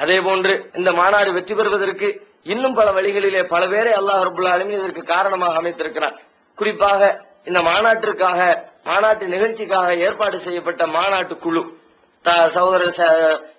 அதே போன்று இந்த மாநாடு வெற்றி பெறுவதற்கு இன்னும் பல வழிகளிலே பல பேரை அல்லாஹ் ரபுல் இதற்கு காரணமாக அமைத்திருக்கிறார் குறிப்பாக இந்த மாநாட்டிற்காக மாநாட்டு நிகழ்ச்சிக்காக ஏற்பாடு செய்யப்பட்ட மாநாட்டு குழு த- சகோதரர்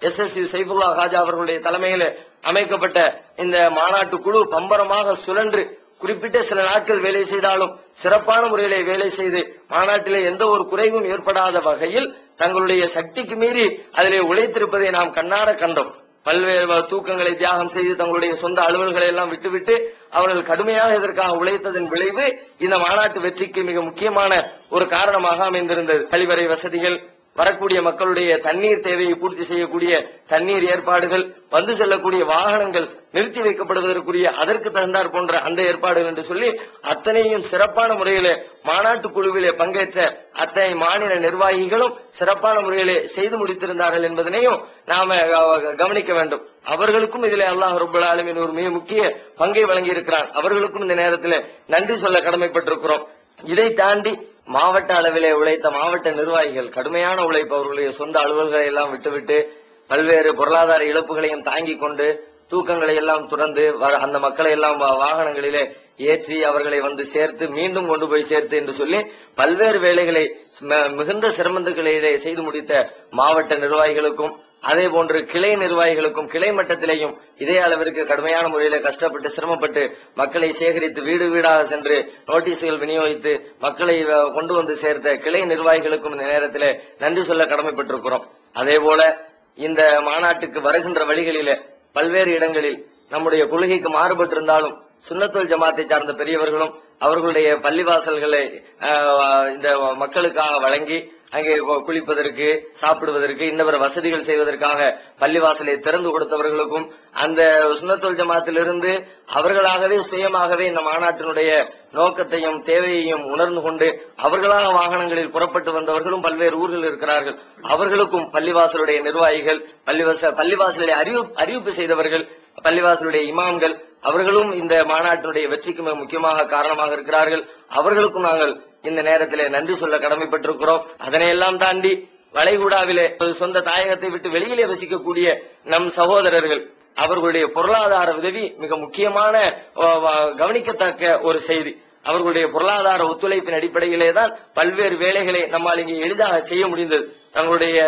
S S C Saifullah Haja அவர்களுடைய தலைமையில் அமைக்கப்பட்ட இந்த மாநாட்டு குழு பம்பரமாக சுழன்று குறிப்பிட்ட சில நாட்கள் வேலை செய்தாலும் சிறப்பான முறையிலே வேலை செய்து மாநாட்டிலே எந்த ஒரு குறைவும் ஏற்படாத வகையில் தங்களுடைய சக்திக்கு மீறி அதிலே உழைத்திருப்பதை நாம் கண்ணார கண்டோம். பல்வேறு தூக்கங்களை தியாகம் செய்து தங்களுடைய சொந்த அலுவல்களை எல்லாம் விட்டுவிட்டு அவர்கள் கடுமையாக இதற்காக உழைத்ததன் விளைவு இந்த மாநாட்டு வெற்றிக்கு மிக முக்கியமான ஒரு காரணமாக அமைந்திருந்தது. கழிவறை வசதிகள் வரக்கூடிய மக்களுடைய தண்ணீர் தேவையை பூர்த்தி செய்யக்கூடிய தண்ணீர் ஏற்பாடுகள் வந்து செல்லக்கூடிய வாகனங்கள் நிறுத்தி வைக்கப்படுவதற்குரிய அதற்கு தகுந்தார் போன்ற அந்த ஏற்பாடுகள் என்று சொல்லி அத்தனையும் சிறப்பான முறையிலே மாநாட்டு குழுவிலே பங்கேற்ற அத்தனை மாநில நிர்வாகிகளும் சிறப்பான முறையிலே செய்து முடித்திருந்தார்கள் என்பதனையும் நாம கவனிக்க வேண்டும். அவர்களுக்கும் இதிலே அல்லாஹ் ரபுல் ஆலமீன் ஒரு மிக முக்கிய பங்கை வழங்கி இருக்கிறான் அவர்களுக்கும் இந்த நேரத்தில் நன்றி சொல்ல கடமைப்பட்டிருக்கிறோம். இதை தாண்டி மாவட்ட அளவிலே உழைத்த மாவட்ட நிர்வாகிகள் கடுமையான உழைப்பு அவர்களுடைய சொந்த அலுவல்களை எல்லாம் விட்டுவிட்டு பல்வேறு பொருளாதார இழப்புகளையும் தாங்கிக் கொண்டு தூக்கங்களை எல்லாம் துறந்து வர- அந்த மக்களை எல்லாம் வாகனங்களிலே ஏற்றி அவர்களை வந்து சேர்த்து மீண்டும் கொண்டு போய் சேர்த்து என்று சொல்லி பல்வேறு வேலைகளை மிகுந்த சிரமந்துகளிலே செய்து முடித்த மாவட்ட நிர்வாகிகளுக்கும் அதே போன்று கிளை நிர்வாகிகளுக்கும் கிளை மட்டத்திலேயும் இதே அளவிற்கு கடுமையான முறையில கஷ்டப்பட்டு சிரமப்பட்டு மக்களை சேகரித்து வீடு வீடாக சென்று நோட்டீஸுகள் விநியோகித்து மக்களை கொண்டு வந்து சேர்த்த கிளை நிர்வாகிகளுக்கும் இந்த நேரத்தில் நன்றி சொல்ல கடமைப்பட்டிருக்கிறோம். அதே போல இந்த மாநாட்டுக்கு வருகின்ற வழிகளில பல்வேறு இடங்களில் நம்முடைய கொள்கைக்கு மாறுபட்டிருந்தாலும் சுன்னத்துல் ஜமாத்தை சார்ந்த பெரியவர்களும் அவர்களுடைய பள்ளிவாசல்களை இந்த மக்களுக்காக வழங்கி அங்கே கு- குளிப்பதற்கு சாப்பிடுவதற்கு இன்னவர வசதிகள் செய்வதற்காக பள்ளிவாசலை திறந்து கொடுத்தவர்களுக்கும் அந்த சுன்னத்துல் ஜமாத்திலிருந்து அவர்களாகவே சுயமாகவே இந்த மாநாட்டினுடைய நோக்கத்தையும் தேவையையும் உணர்ந்து கொண்டு அவர்களாக வாகனங்களில் புறப்பட்டு வந்தவர்களும் பல்வேறு ஊர்கள் இருக்கிறார்கள். அவர்களுக்கும் பள்ளிவாசலுடைய நிர்வாகிகள் பள்ளிவாச பள்ளிவாசலை அறிவு அறிவிப்பு செய்தவர்கள் பள்ளிவாசலுடைய இமாம்கள் அவர்களும் இந்த மாநாட்டினுடைய வெற்றிக்கு மிக முக்கியமாக காரணமாக இருக்கிறார்கள். அவர்களுக்கும் நாங்கள் இந்த நேரத்திலே நன்றி சொல்ல கடமைப்பட்டிருக்கிறோம். அதனையெல்லாம் தாண்டி வளைகுடாவிலே ஒரு சொந்த தாயகத்தை விட்டு வெளியிலே வசிக்கக்கூடிய நம் சகோதரர்கள் அவர்களுடைய பொருளாதார உதவி மிக முக்கியமான கவனிக்கத்தக்க ஒரு செய்தி. அவர்களுடைய பொருளாதார ஒத்துழைப்பின் அடிப்படையிலே தான் பல்வேறு வேலைகளை நம்மால் இங்கே எளிதாக செய்ய முடிந்தது. தங்களுடைய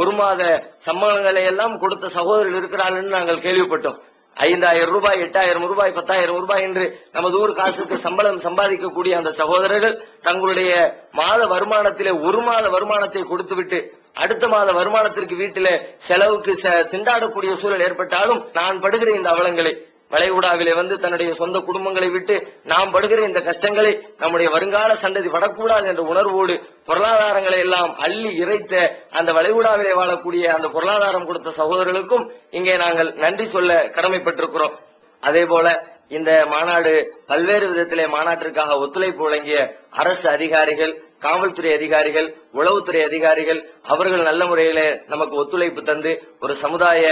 ஒரு மாத சம்பளங்களை எல்லாம் கொடுத்த சகோதரர்கள் இருக்கிறார்கள் நாங்கள் கேள்விப்பட்டோம். ஐந்தாயிரம் ரூபாய் எட்டாயிரம் ரூபாய் பத்தாயிரம் ரூபாய் என்று நமது ஊர் காசுக்கு சம்பளம் சம்பாதிக்கக்கூடிய அந்த சகோதரர்கள் தங்களுடைய மாத வருமானத்திலே ஒரு மாத வருமானத்தை கொடுத்துவிட்டு அடுத்த மாத வருமானத்திற்கு வீட்டில செலவுக்கு திண்டாடக்கூடிய சூழல் ஏற்பட்டாலும் நான் படுகிற இந்த அவலங்களை வளைகுடாவிலே வந்து தன்னுடைய சொந்த குடும்பங்களை விட்டு நாம் படுகிற இந்த கஷ்டங்களை நம்முடைய வருங்கால சந்ததி படக்கூடாது என்ற உணர்வோடு பொருளாதாரங்களை எல்லாம் அள்ளி இறைத்த அந்த வளைகுடாவிலே வாழக்கூடிய அந்த பொருளாதாரம் கொடுத்த சகோதரர்களுக்கும் இங்கே நாங்கள் நன்றி சொல்ல கடமைப்பட்டிருக்கிறோம். அதே போல இந்த மாநாடு பல்வேறு விதத்திலே மாநாட்டிற்காக ஒத்துழைப்பு வழங்கிய அரசு அதிகாரிகள் காவல்துறை அதிகாரிகள் உளவுத்துறை அதிகாரிகள் அவர்கள் நல்ல முறையில நமக்கு ஒத்துழைப்பு தந்து ஒரு சமுதாய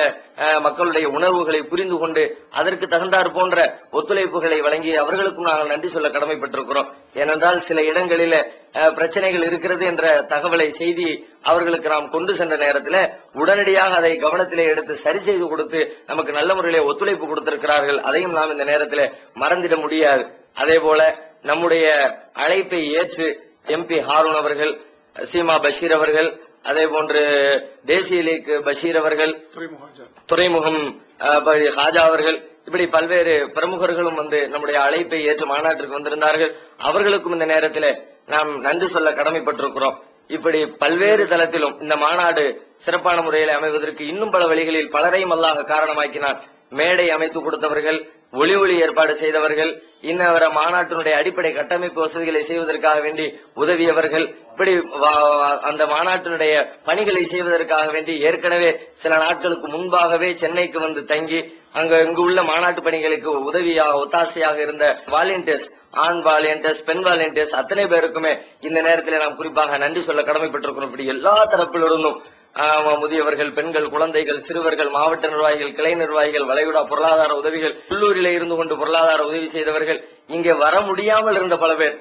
மக்களுடைய உணர்வுகளை புரிந்து கொண்டு அதற்கு தகுந்தாற் போன்ற ஒத்துழைப்புகளை வழங்கி அவர்களுக்கும் நாங்கள் நன்றி சொல்ல கடமைப்பட்டிருக்கிறோம். ஏனென்றால் சில இடங்களில பிரச்சனைகள் இருக்கிறது என்ற தகவலை செய்தி அவர்களுக்கு நாம் கொண்டு சென்ற நேரத்தில் உடனடியாக அதை கவனத்திலே எடுத்து சரி செய்து கொடுத்து நமக்கு நல்ல முறையிலே ஒத்துழைப்பு கொடுத்திருக்கிறார்கள். அதையும் நாம் இந்த நேரத்தில் மறந்திட முடியாது. அதே போல நம்முடைய அழைப்பை ஏற்று எம்பி ஹாரூன் அவர்கள் சீமா பஷீர் அவர்கள் அதே போன்று தேசிய லீக் பஷீர் அவர்கள் துறைமுகம் ஹாஜா அவர்கள் இப்படி பல்வேறு பிரமுகர்களும் வந்து நம்முடைய அழைப்பை ஏற்று மாநாட்டிற்கு வந்திருந்தார்கள். அவர்களுக்கும் இந்த நேரத்தில் நாம் நன்றி சொல்ல கடமைப்பட்டிருக்கிறோம். இப்படி பல்வேறு தளத்திலும் இந்த மாநாடு சிறப்பான முறையில் அமைவதற்கு இன்னும் பல வழிகளில் பலரையும் அல்லாஹ் காரணமாக்கினார் மேடை அமைத்து கொடுத்தவர்கள் ஒளி ஒளி ஏற்பாடு செய்தவர்கள் இன்னவர மாநாட்டினுடைய அடிப்படை கட்டமைப்பு வசதிகளை செய்வதற்காக வேண்டி உதவியவர்கள் இப்படி அந்த மாநாட்டினுடைய பணிகளை செய்வதற்காக வேண்டி ஏற்கனவே சில நாட்களுக்கு முன்பாகவே சென்னைக்கு வந்து தங்கி அங்க இங்கு உள்ள மாநாட்டு பணிகளுக்கு உதவியாக ஒத்தாசையாக இருந்த வாலண்டியர்ஸ் ஆண் வாலண்டியர்ஸ் பெண் வாலண்டியர்ஸ் அத்தனை பேருக்குமே இந்த நேரத்தில் நாம் குறிப்பாக நன்றி சொல்ல கடமைப்பட்டிருக்கிறோம். இப்படி எல்லா தரப்பிலிருந்தும் முதியவர்கள் பெண்கள் குழந்தைகள் சிறுவர்கள் மாவட்ட நிர்வாகிகள் கிளை நிர்வாகிகள் வளைகுடா பொருளாதார உதவிகள் உள்ளூரிலே இருந்து கொண்டு பொருளாதார உதவி செய்தவர்கள் இங்கே வர முடியாமல் இருந்த பல பேர்.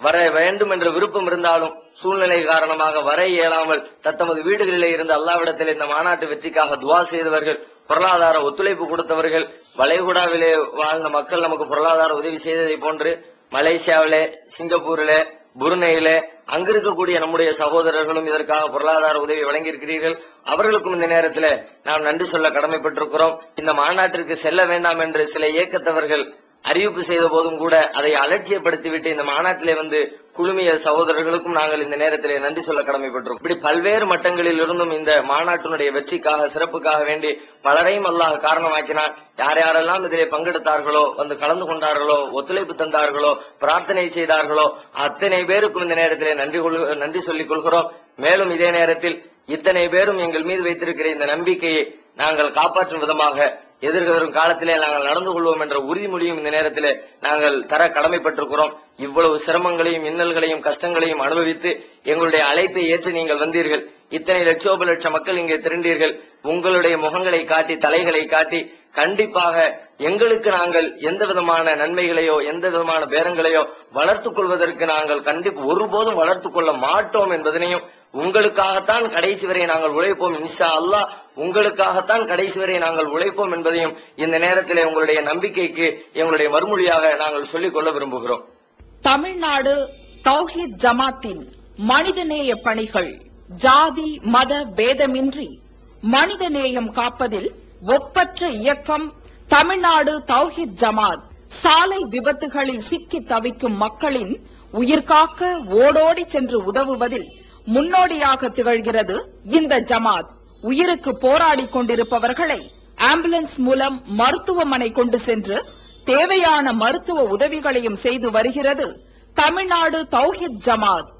வர வேண்டும் என்ற விருப்பம் இருந்தாலும் சூழ்நிலை காரணமாக வர இயலாமல் தத்தமது வீடுகளிலே இருந்து அல்லாவிடத்தில் இந்த மாநாட்டு வெற்றிக்காக துவா செய்தவர்கள் பொருளாதார ஒத்துழைப்பு கொடுத்தவர்கள் வளைகுடாவிலே வாழ்ந்த மக்கள் நமக்கு பொருளாதார உதவி செய்ததை போன்று மலேசியாவிலே சிங்கப்பூரிலே புருனேயில அங்க இருக்கக்கூடிய நம்முடைய சகோதரர்களும் இதற்காக பொருளாதார உதவி வழங்கியிருக்கிறீர்கள். அவர்களுக்கும் இந்த நேரத்தில் நாம் நன்றி சொல்ல கடமைப்பட்டிருக்கிறோம். இந்த மாநாட்டிற்கு செல்ல வேண்டாம் என்று சில இயக்கத்தவர்கள் அறிவிப்பு செய்த போதும் கூட அதை அலட்சியப்படுத்திவிட்டு இந்த மாநாட்டிலே வந்து குழுமிய சகோதரர்களுக்கும் நாங்கள் இந்த நேரத்திலே நன்றி சொல்ல கடமைப்பட்டிருக்கோம். இப்படி பல்வேறு மட்டங்களில் இருந்தும் இந்த மாநாட்டினுடைய வெற்றிக்காக சிறப்புக்காக வேண்டி பலரையும் அல்லாஹ் காரணமாக்கினார் யார் யாரெல்லாம் இதிலே பங்கெடுத்தார்களோ வந்து கலந்து கொண்டார்களோ ஒத்துழைப்பு தந்தார்களோ பிரார்த்தனை செய்தார்களோ அத்தனை பேருக்கும் இந்த நேரத்திலே நன்றி நன்றி சொல்லிக் கொள்கிறோம். மேலும் இதே நேரத்தில் இத்தனை பேரும் எங்கள் மீது வைத்திருக்கிற இந்த நம்பிக்கையை நாங்கள் காப்பாற்றும் விதமாக எதிர்வரும் காலத்திலே நாங்கள் நடந்து கொள்வோம் என்ற உறுதிமொழியும் இந்த நேரத்தில் நாங்கள் தர கடமைப்பட்டிருக்கிறோம். இவ்வளவு சிரமங்களையும் இன்னல்களையும் கஷ்டங்களையும் அனுபவித்து எங்களுடைய அழைப்பை ஏற்று நீங்கள் வந்தீர்கள். இத்தனை லட்சோப லட்சம் மக்கள் இங்கே திரண்டீர்கள். உங்களுடைய முகங்களை காட்டி தலைகளை காட்டி கண்டிப்பாக எங்களுக்கு நாங்கள் எந்த விதமான நன்மைகளையோ எந்த விதமான பேரங்களையோ வளர்த்துக் கொள்வதற்கு நாங்கள் கண்டிப்பு ஒருபோதும் வளர்த்துக் கொள்ள மாட்டோம் என்பதனையும் உங்களுக்காகத்தான் கடைசி வரை நாங்கள் உழைப்போம். இன்ஷா அல்லாஹ் உங்களுக்காகத்தான் கடைசி வரை நாங்கள் உழைப்போம் என்பதையும் இந்த நேரத்தில் உங்களுடைய நம்பிக்கைக்கு எங்களுடைய மறுமொழியாக நாங்கள் சொல்லிக் கொள்ள விரும்புகிறோம். தமிழ்நாடு தௌஹித் ஜமாத்தின் மனிதநேய பணிகள் ஜாதி மத பேதமின்றி மனிதநேயம் காப்பதில் ஒப்பற்ற இயக்கம் தமிழ்நாடு தௌஹித் ஜமாத் சாலை விபத்துகளில் சிக்கி தவிக்கும் மக்களின் உயிர்காக்க ஓடோடி சென்று உதவுவதில் முன்னோடியாக திகழ்கிறது இந்த ஜமாத். உயிருக்கு போராடி கொண்டிருப்பவர்களை ஆம்புலன்ஸ் மூலம் மருத்துவமனை கொண்டு சென்று தேவையான மருத்துவ உதவிகளையும் செய்து வருகிறது தமிழ்நாடு தௌஹித் ஜமாத்.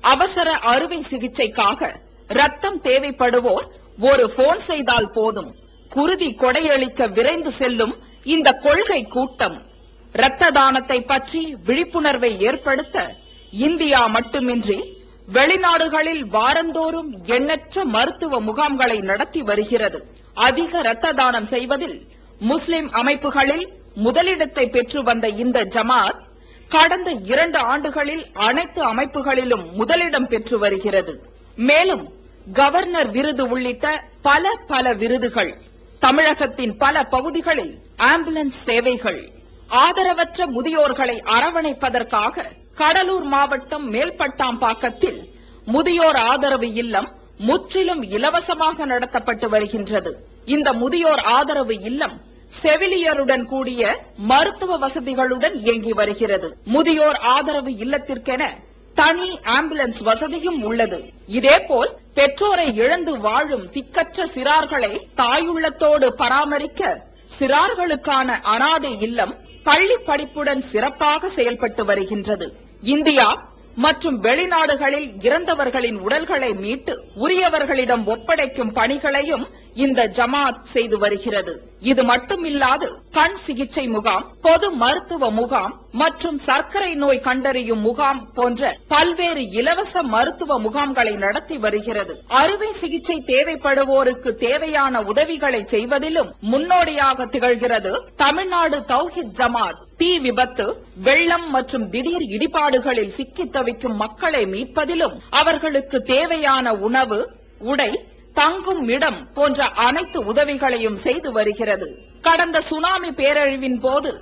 அவசர அறுவை சிகிச்சைக்காக ரத்தம் தேவைப்படுவோர் ஒரு போன் செய்தால் போதும். குருதி கொடையளிக்க விரைந்து செல்லும் இந்த கொள்கை கூட்டம். இரத்த தானத்தை பற்றி விழிப்புணர்வை ஏற்படுத்த இந்தியா மட்டுமின்றி வெளிநாடுகளில் வாரந்தோறும் எண்ணற்ற மருத்துவ முகாம்களை நடத்தி வருகிறது. அதிக ரத்த தானம் செய்வதில் முஸ்லிம் அமைப்புகளில் முதலிடத்தை பெற்று வந்த இந்த ஜமாத் கடந்த இரண்டு ஆண்டுகளில் அனைத்து அமைப்புகளிலும் முதலிடம் பெற்று வருகிறது. மேலும் கவர்னர் விருது உள்ளிட்ட பல பல விருதுகள் தமிழகத்தின் பல பகுதிகளில் ஆம்புலன்ஸ் சேவைகள் ஆதரவற்ற முதியோர்களை அரவணைப்பதற்காக கடலூர் மாவட்டம் மேல்பட்டாம்பாக்கத்தில் முதியோர் ஆதரவு இல்லம் முற்றிலும் இலவசமாக நடத்தப்பட்டு வருகின்றது. இந்த முதியோர் ஆதரவு இல்லம் செவிலியருடன் கூடிய மருத்துவ வசதிகளுடன் இயங்கி வருகிறது. முதியோர் ஆதரவு இல்லத்திற்கென தனி ஆம்புலன்ஸ் வசதியும் உள்ளது. இதேபோல் பெற்றோரை இழந்து வாழும் திக்கற்ற சிறார்களை தாயுள்ளத்தோடு பராமரிக்க சிறார்களுக்கான அனாதை இல்லம் பள்ளி படிப்புடன் சிறப்பாக செயல்பட்டு வருகின்றது. இந்தியா மற்றும் வெளிநாடுகளில் இறந்தவர்களின் உடல்களை மீட்டு உரியவர்களிடம் ஒப்படைக்கும் பணிகளையும் இந்த ஜமாத் செய்து வருகிறது. இது மட்டுமில்லாது கண் சிகிச்சை முகாம் பொது மருத்துவ முகாம் மற்றும் சர்க்கரை நோய் கண்டறியும் முகாம் போன்ற பல்வேறு இலவச மருத்துவ முகாம்களை நடத்தி வருகிறது. அறுவை சிகிச்சை தேவைப்படுவோருக்கு தேவையான உதவிகளை செய்வதிலும் முன்னோடியாக திகழ்கிறது தமிழ்நாடு தௌஹித் ஜமாத். தீ விபத்து வெள்ளம் மற்றும் திடீர் இடிபாடுகளில் சிக்கித் தவிக்கும் மக்களை மீட்பதிலும் அவர்களுக்கு தேவையான உணவு உடை தங்கும் இடம் போன்ற அனைத்து உதவிகளையும் செய்து வருகிறது. கடந்த சுனாமி பேரழிவின் போது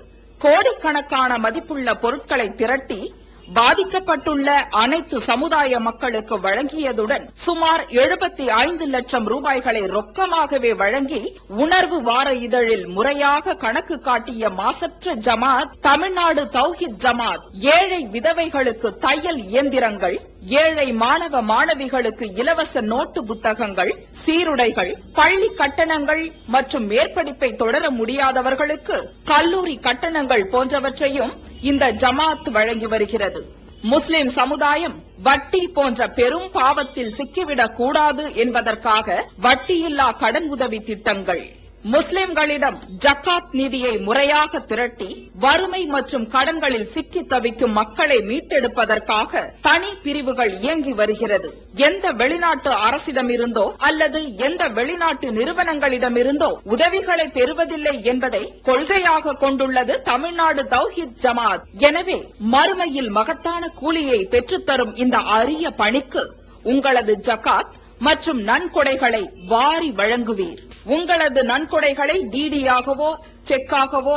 கோடிக்கணக்கான மதிப்புள்ள பொருட்களை திரட்டி பாதிக்கப்பட்டுள்ள அனைத்து சமுதாய மக்களுக்கு வழங்கியதுடன் சுமார் எழுபத்தி ஐந்து லட்சம் ரூபாய்களை ரொக்கமாகவே வழங்கி உணர்வு வார இதழில் முறையாக கணக்கு காட்டிய மாசற்ற ஜமாத் தமிழ்நாடு தௌஹித் ஜமாத் ஏழை விதவைகளுக்கு தையல் இயந்திரங்கள் ஏழை மாணவ மாணவிகளுக்கு இலவச நோட்டு புத்தகங்கள் சீருடைகள் பள்ளி கட்டணங்கள் மற்றும் மேற்படிப்பை தொடர முடியாதவர்களுக்கு கல்லூரி கட்டணங்கள் போன்றவற்றையும் இந்த ஜமாத் வழங்கி வருகிறது. முஸ்லிம் சமுதாயம் வட்டி போன்ற பெரும் பாவத்தில் சிக்கிவிடக் கூடாது என்பதற்காக வட்டியில்லா கடன் உதவி திட்டங்கள். முஸ்லிம்களிடம் ஜக்காத் நிதியை முறையாக திரட்டி வறுமை மற்றும் கடன்களில் சிக்கி தவிக்கும் மக்களை மீட்டெடுப்பதற்காக தனி பிரிவுகள் இயங்கி வருகிறது. எந்த வெளிநாட்டு அரசிடமிருந்தோ அல்லது எந்த வெளிநாட்டு நிறுவனங்களிடமிருந்தோ உதவிகளை பெறுவதில்லை என்பதை கொள்கையாக கொண்டுள்ளது தமிழ்நாடு தௌஹித் ஜமாத். எனவே மறுமையில் மகத்தான கூலியை பெற்றுத்தரும் இந்த அரிய பணிக்கு உங்களது ஜக்காத் மற்றும் நன்கொடைகளை வாரி வழங்குவீர். உங்களது நன்கொடைகளை டிடியாகவோ செக்காகவோ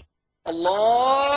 الله